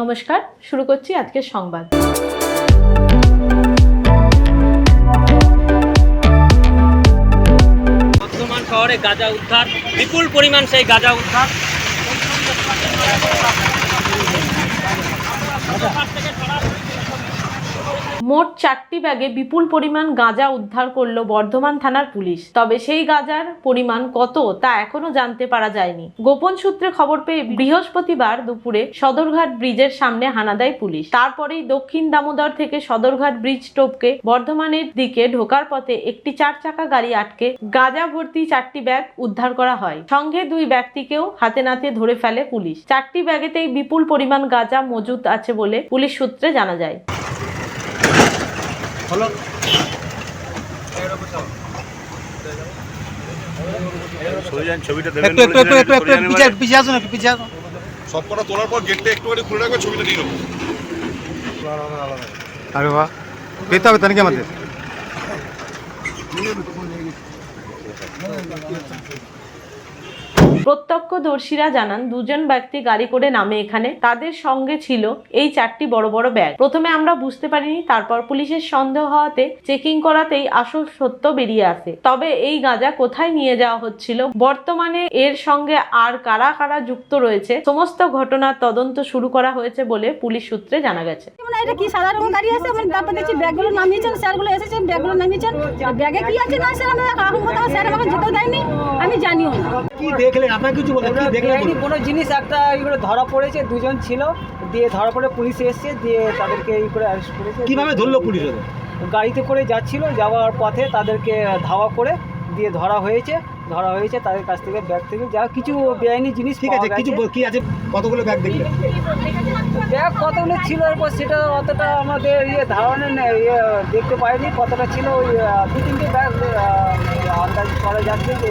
নমস্কার শুরু করছি আজকের সংবাদ। বর্ধমান শহরে গাঁজা উদ্ধার বিপুল পরিমাণ সেই গাঁজা উদ্ধার। মোট চারটি ব্যাগে বিপুল পরিমাণ গাঁজা উদ্ধার করল বর্ধমান থানার পুলিশ। তবে সেই গাঁজার পরিমাণ কত তা এখনও জানতে পারা যায়নি। গোপন সূত্রে খবর পেয়ে বৃহস্পতিবার দুপুরে সদরঘাট ব্রিজের সামনে হানা দেয় পুলিশ। তারপরেই দক্ষিণ দামোদর থেকে সদরঘাট ব্রিজ টোপকে বর্ধমানের দিকে ঢোকার পথে একটি চার চাকা গাড়ি আটকে গাঁজা ভর্তি চারটি ব্যাগ উদ্ধার করা হয়। সঙ্গে দুই ব্যক্তিকেও হাতে নাতে ধরে ফেলে পুলিশ। চারটি ব্যাগেতেই বিপুল পরিমাণ গাঁজা মজুত আছে বলে পুলিশ সূত্রে জানা যায়। সব কটা তোলার পর গেটটা একটুখানি খুলে রাখবে ছবিটা নিয়ে নেব আরে বাবা পেতে হবে তো নাকি আমাদের? প্রত্যক্ষদর্শীরা জানান, দুজন ব্যক্তি গাড়ি করে নামে এখানে। তাদের সঙ্গে ছিল এই চারটি বড় বড় ব্যাগ। প্রথমে আমরা বুঝতে পারিনি, তারপর পুলিশের সন্দেহ হওয়াতে চেকিং করাতেই আসল সত্য বেরিয়ে আসে। তবে এই গাঁজা কোথায় নিয়ে যাওয়া হচ্ছিল? বর্তমানে এর সঙ্গে আর কারা কারা যুক্ত রয়েছে? সমস্ত ঘটনার তদন্ত শুরু করা হয়েছে বলে পুলিশ সূত্রে জানা গেছে। মানে স্যার দেখলেন আপনার কিছু বলেন কি দেখলেন কোনো জিনিস একটা এগুলো ধরা পড়েছে দুজন ছিল দিয়ে ধরা পড়ে পুলিশ এসছে দিয়ে তাদেরকে এই করে অ্যারেস্ট করেছে। কীভাবে ধরলো পুলিশ ওদের? গাড়িতে করে যাচ্ছিল যাওয়ার পথে তাদেরকে ধাওয়া করে দিয়ে ধরা হয়েছে ধরা হয়েছে তাদের কাছ থেকে ব্যাগ থেকে যা কিছু বেআইনি জিনিস ঠিক আছে কিছু কি আছে? কতগুলো ব্যাগ দেখলেন ব্যাগ কতগুলো ছিল এরপর সেটা অতটা আমাদের ইয়ে ধারণা নেই ইয়ে দেখতে পাইনি কতটা ছিল ওই দু তিনটে ব্যাগ আন্দাজ করা যাচ্ছে যে